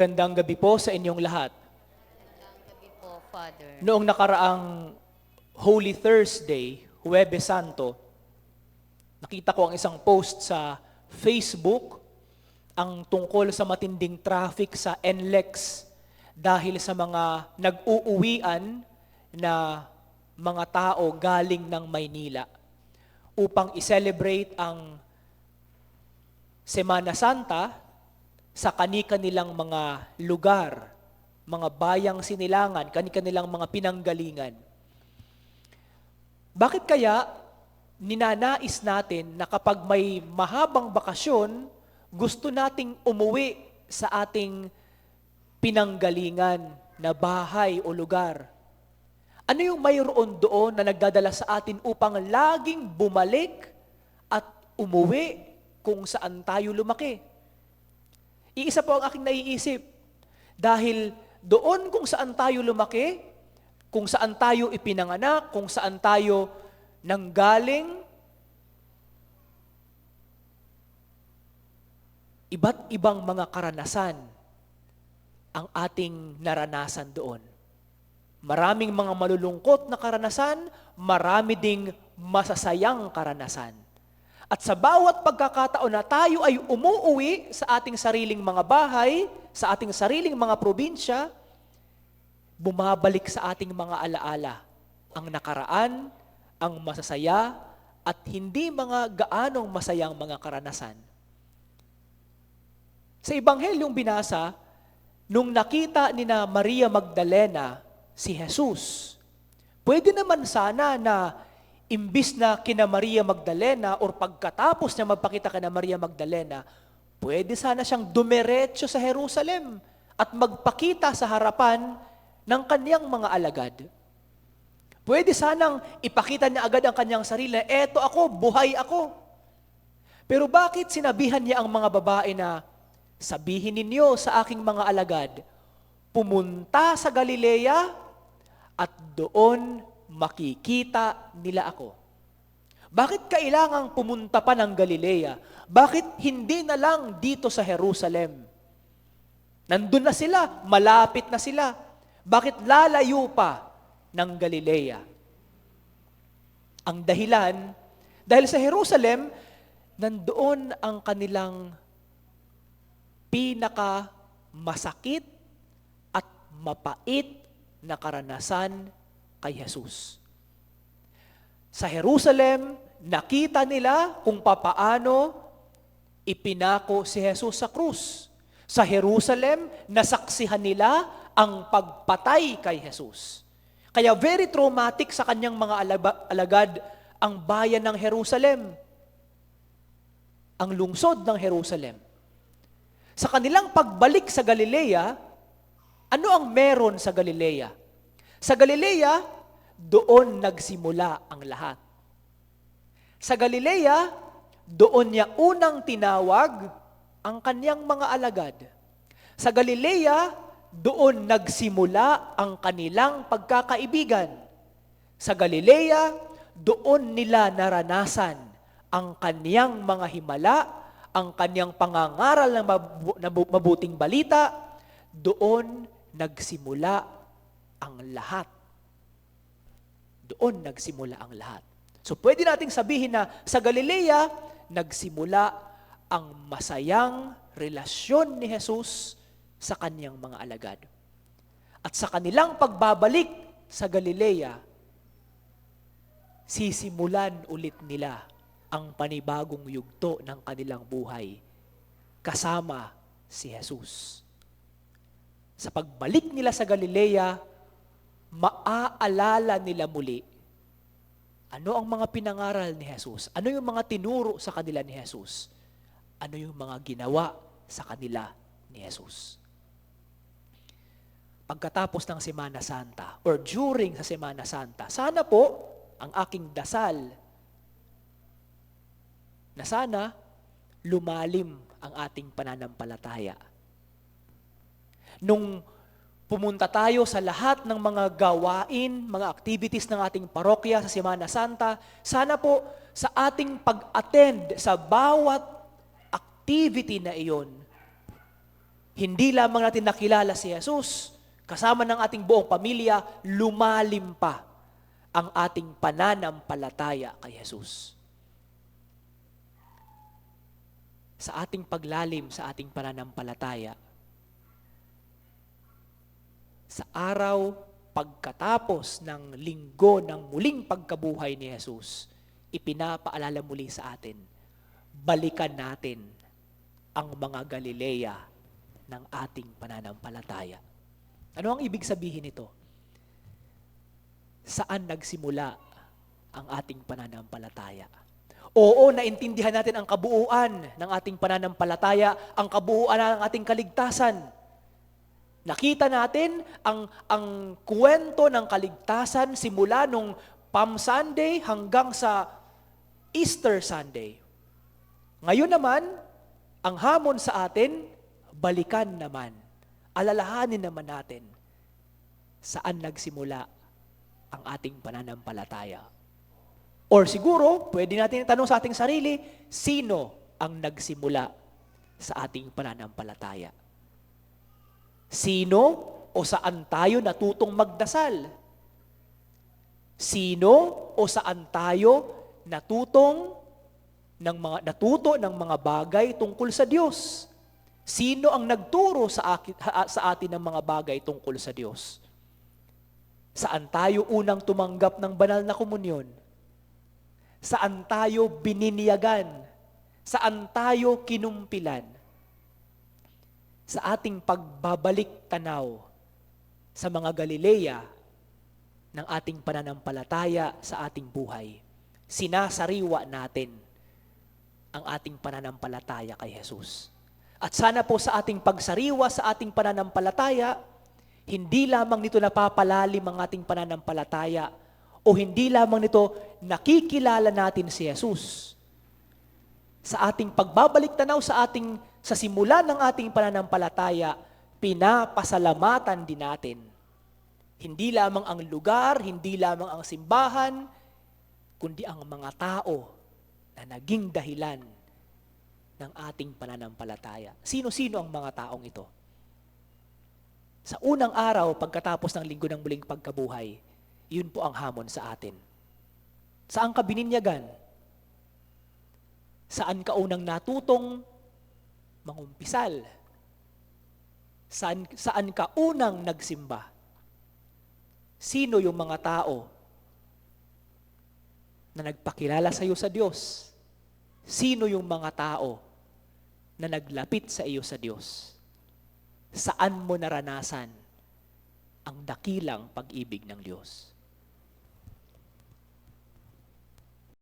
Gandang gabi po sa inyong lahat. Magandang gabi po, Father. Noong nakaraang Holy Thursday, Huwebes Santo, nakita ko ang isang post sa Facebook ang tungkol sa matinding traffic sa NLEX dahil sa mga nag-uuwian na mga tao galing ng Maynila upang i-celebrate ang Semana Santa sa kani-kanilang mga lugar, mga bayang sinilangan, kani-kanilang mga pinanggalingan. Bakit kaya ninanais natin na kapag may mahabang bakasyon, gusto nating umuwi sa ating pinanggalingan na bahay o lugar? Ano yung mayroon doon na nagdadala sa atin upang laging bumalik at umuwi kung saan tayo lumaki? Iisa po ang aking naiisip. Dahil doon kung saan tayo lumaki, kung saan tayo ipinanganak, kung saan tayo nanggaling, iba't ibang mga karanasan ang ating naranasan doon. Maraming mga malulungkot na karanasan, marami ding masasayang karanasan. At sa bawat pagkakataon na tayo ay umuuwi sa ating sariling mga bahay, sa ating sariling mga probinsya, bumabalik sa ating mga alaala ang nakaraan, ang masasaya, at hindi mga gaanong masayang mga karanasan. Sa Ebanghelyong binasa, nung nakita ni na Maria Magdalena si Jesus, pwede naman sana na imbis na kina Maria Magdalena or pagkatapos niya magpakita kina Maria Magdalena, pwede sana siyang dumiretso sa Jerusalem at magpakita sa harapan ng kanyang mga alagad. Pwede sanang ipakita niya agad ang kanyang sarili eto ako, buhay ako. Pero bakit sinabihan niya ang mga babae na, sabihin ninyo sa aking mga alagad, pumunta sa Galilea at doon makikita nila ako. Bakit kailangang pumunta pa ng Galilea? Bakit hindi na lang dito sa Jerusalem? Nandun na sila, malapit na sila. Bakit lalayo pa ng Galilea? Ang dahilan, dahil sa Jerusalem, nandoon ang kanilang pinaka masakit at mapait na karanasan kay Jesus. Sa Jerusalem, nakita nila kung papaano ipinako si Jesus sa krus. Sa Jerusalem, nasaksihan nila ang pagpatay kay Jesus. Kaya very traumatic sa kanyang mga alagad ang bayan ng Jerusalem. Ang lungsod ng Jerusalem. Sa kanilang pagbalik sa Galilea, ano ang meron sa Galilea? Sa Galilea, doon nagsimula ang lahat. Sa Galilea, doon niya unang tinawag ang kanyang mga alagad. Sa Galilea, doon nagsimula ang kanilang pagkakaibigan. Sa Galilea, doon nila naranasan ang kanyang mga himala, ang kanyang pangangaral ng mabuting balita, doon nagsimula ang lahat. Doon nagsimula ang lahat. So pwede nating sabihin na sa Galilea, nagsimula ang masayang relasyon ni Jesus sa kanyang mga alagad. At sa kanilang pagbabalik sa Galilea, sisimulan ulit nila ang panibagong yugto ng kanilang buhay kasama si Jesus. Sa pagbalik nila sa Galilea, maaalala nila muli ano ang mga pinangaral ni Jesus? Ano yung mga tinuro sa kanila ni Jesus? Ano yung mga ginawa sa kanila ni Jesus? Pagkatapos ng Semana Santa or during sa Semana Santa, sana po ang aking dasal na sana lumalim ang ating pananampalataya. Nung pumunta tayo sa lahat ng mga gawain, mga activities ng ating parokya sa Semana Santa, sana po sa ating pag-attend sa bawat activity na iyon, Hindi lamang natin nakilala si Jesus, kasama ng ating buong pamilya, lumalim pa ang ating pananampalataya kay Jesus. Sa ating paglalim sa ating pananampalataya, sa araw pagkatapos ng linggo ng muling pagkabuhay ni Jesus, ipinapaalala muli sa atin, balikan natin ang mga Galilea ng ating pananampalataya. Ano ang ibig sabihin nito? Saan nagsimula ang ating pananampalataya? Oo, naintindihan natin ang kabuuan ng ating pananampalataya, ang kabuuan ng ating kaligtasan. Nakita natin ang, ang kwento ng kaligtasan simula nung Palm Sunday hanggang sa Easter Sunday. Ngayon naman, ang hamon sa atin, balikan naman. Alalahanin naman natin saan nagsimula ang ating pananampalataya. Or siguro, pwede natin tanong sa ating sarili, sino ang nagsimula sa ating pananampalataya? Sino o saan tayo natutong magdasal? Sino o saan tayo natutong ng mga natuto ng mga bagay tungkol sa Diyos? Sino ang nagturo sa akin, sa atin ng mga bagay tungkol sa Diyos? Saan tayo unang tumanggap ng banal na komunyon? Saan tayo bininyagan? Saan tayo kinumpilan? Sa ating pagbabalik tanaw sa mga Galilea ng ating pananampalataya sa ating buhay, sinasariwa natin ang ating pananampalataya kay Jesus. At sana po sa ating pagsariwa sa ating pananampalataya, hindi lamang nito napapalalim ang ating pananampalataya o hindi lamang nito nakikilala natin si Jesus. Sa ating pagbabalik tanaw sa ating sa simula ng ating pananampalataya, pinapasalamatan din natin. Hindi lamang ang lugar, hindi lamang ang simbahan, kundi ang mga tao na naging dahilan ng ating pananampalataya. Sino-sino ang mga taong ito? Sa unang araw, pagkatapos ng linggo ng muling pagkabuhay, yun po ang hamon sa atin. Saan ka bininyagan? Saan ka unang natutong mangumpisal? Saan, saan ka unang nagsimba? Sino yung mga tao na nagpakilala sa iyo sa Diyos? Sino yung mga tao na naglapit sa iyo sa Diyos? Saan mo naranasan ang dakilang pag-ibig ng Diyos?